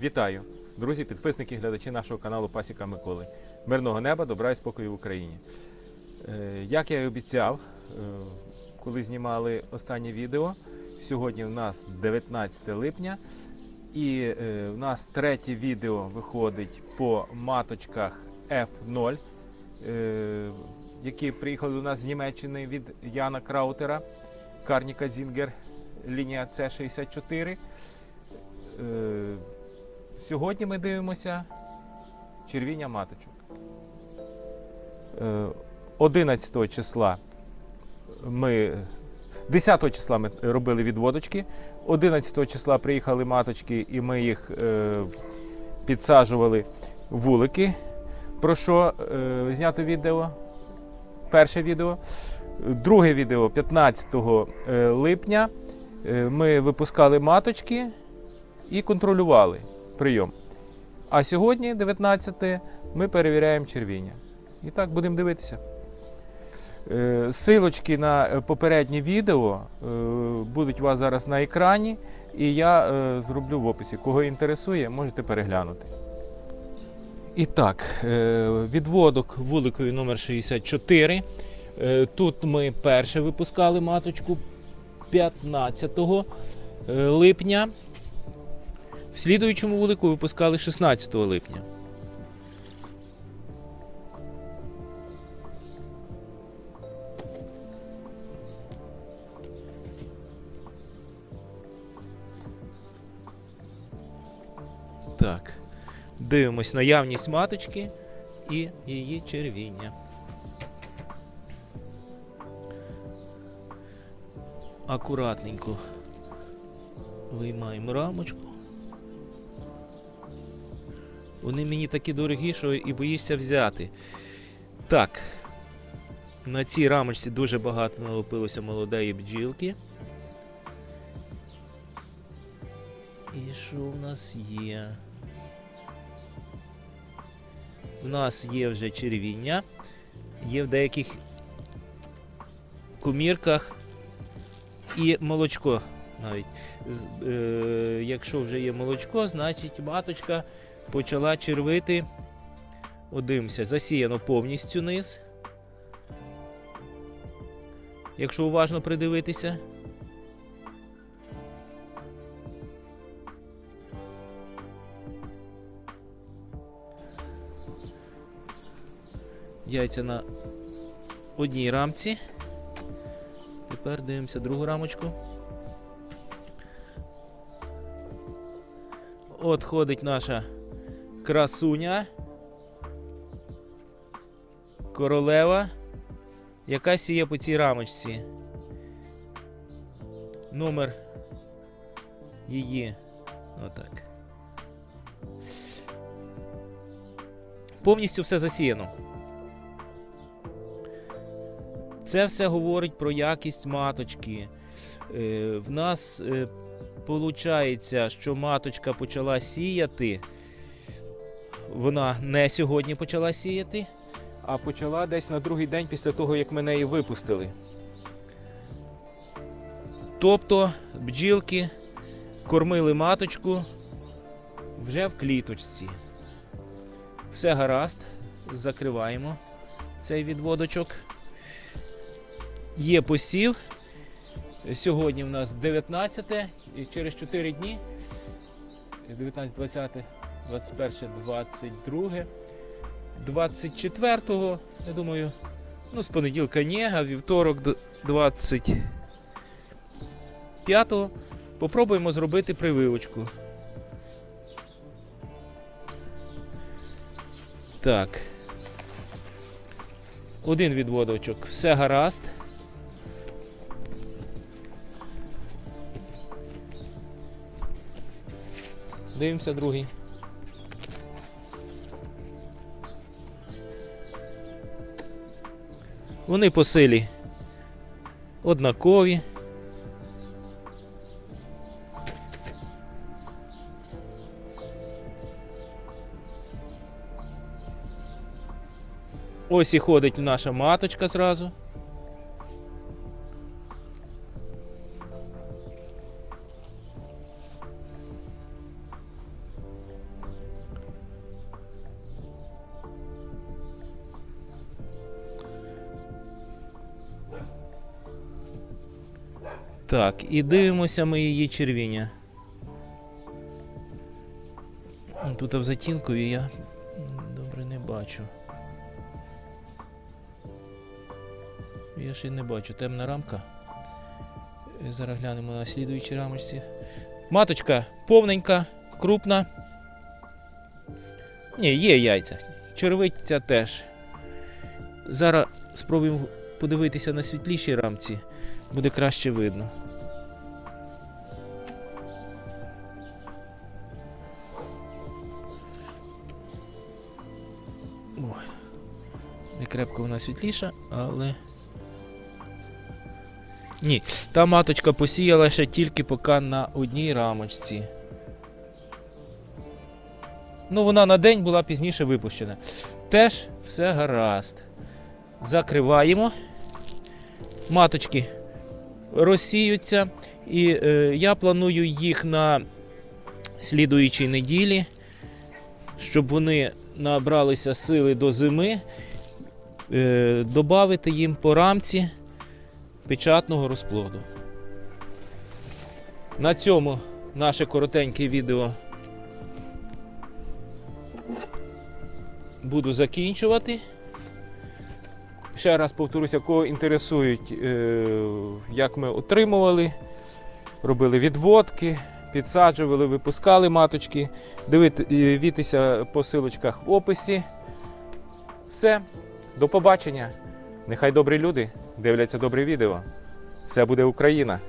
Вітаю, друзі, підписники, глядачі нашого каналу Пасіка Миколи. Мирного неба, добра і спокою в Україні. Е, Як я і обіцяв, е, коли знімали останнє відео, сьогодні в нас 19 липня, і е, в нас третє відео виходить по маточках F0, е, які приїхали до нас з Німеччини від Яна Краутера, Карніка Зінгер, лінія С64. Е, Сьогодні ми дивимося червіння маточок. Е, 11 числа ми 10 числа ми робили відводочки. 11 числа приїхали маточки, і ми їх е, підсаджували вулики. Про що е, знято відео? Перше відео. Друге відео 15 е, липня. Е, ми випускали маточки і контролювали прийом. А сьогодні, 19, ми перевіряємо червіння. І так будемо дивитися. Е, Силочки на е, попереднє відео е, будуть у вас зараз на екрані, і я зроблю в описі. Кого інтересує, можете переглянути. І так, відводок вуликою номер 64. Е, Тут ми перше випускали маточку 15 е, липня. В слідуючому вулику випускали 16 липня. Так. Дивимось наявність маточки і її червіння. Акуратненько виймаємо рамочку. Вони мені такі дорогі, що і боїшся взяти. Так. На цій рамочці дуже багато налопилося молодої бджілки. І що в нас є? У нас є вже червіння, є в деяких комірках і молочко навіть. Е, якщо вже є молочко, значить маточка почала червити. От Дивимося, засіяно повністю низ. Якщо уважно придивитися. Яйця на одній рамці. Тепер дивимося другу рамочку. От ходить наша красуня. Королева, яка сіє по цій рамочці. Номер її. Отак. Повністю все засіяно. Це все говорить про якість маточки. Е, в нас е, що маточка почала сіяти. Вона не сьогодні почала сіяти, а почала десь на другий день після того, як ми неї випустили. Тобто бджілки кормили маточку вже в кліточці. Все гаразд, закриваємо цей відводочок. Є посів. Сьогодні в нас 19 і через 4 дні 19, 20, 21, 22, 24-го, я думаю, ну, з понеділка ні, а вівторок д- 25 попробуємо зробити прививочку. Так. Один відводочок, все гаразд. Дивимося другий. Вони по силі однакові. Ось і ходить наша маточка зразу. Так, і дивимося ми її червіння. Тут в затінкові я добре не бачу. Я ще не бачу. Темна рамка. Е, Зараз глянемо на слідуючій рамочці. Маточка повненька, крупна. Ні, є яйця. Червиця теж. Зараз спробуємо подивитися на світлішій рамці. Буде краще видно. Ой. Не крепко вона світліша, але. Ні, та маточка посіяла ще тільки поки на одній рамочці. Ну, вона на день була пізніше випущена. Теж все гаразд. Закриваємо. Маточки розсіються. І е, я планую їх на слідуючій неділі, щоб вони набралися сили до зими, е, додати їм по рамці печатного розплоду. На цьому наше коротеньке відео буду закінчувати. Ще раз повторюся, кого інтересують, е, як ми отримували, робили відводки, підсаджували, випускали маточки. Е, Дивіться по силочках в описі. Все, до побачення. Нехай добрі люди дивляться добре відео. Все буде Україна!